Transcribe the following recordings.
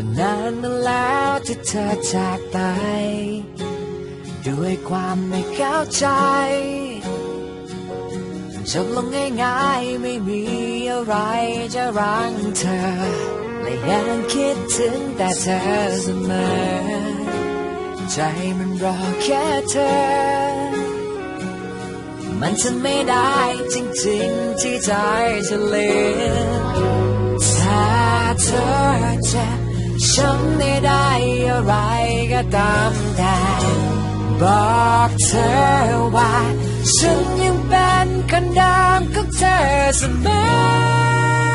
ก็นานมาแล้วที่เธอจากไป ด้วยความไม่เข้าใจจบลงง่ายๆไม่มีอะไรจะรั้งเธอ และยังคิดถึงแต่เธอเสมอ ใจมันรอแค่เธอ มันจะไม่ได้จริงๆที่ใจจะเลือนถ้าเธอจ็บ ฉันไม่ได้อะไรก็ตามแต่บอกเธอว่าฉันยังเป็นคนเดิมของเธอเสมอ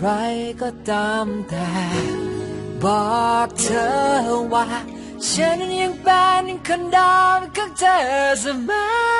ไรก็ตามแต่ บอกเธอว่า ฉันยังเป็นคนเดิมของเธอเสมอ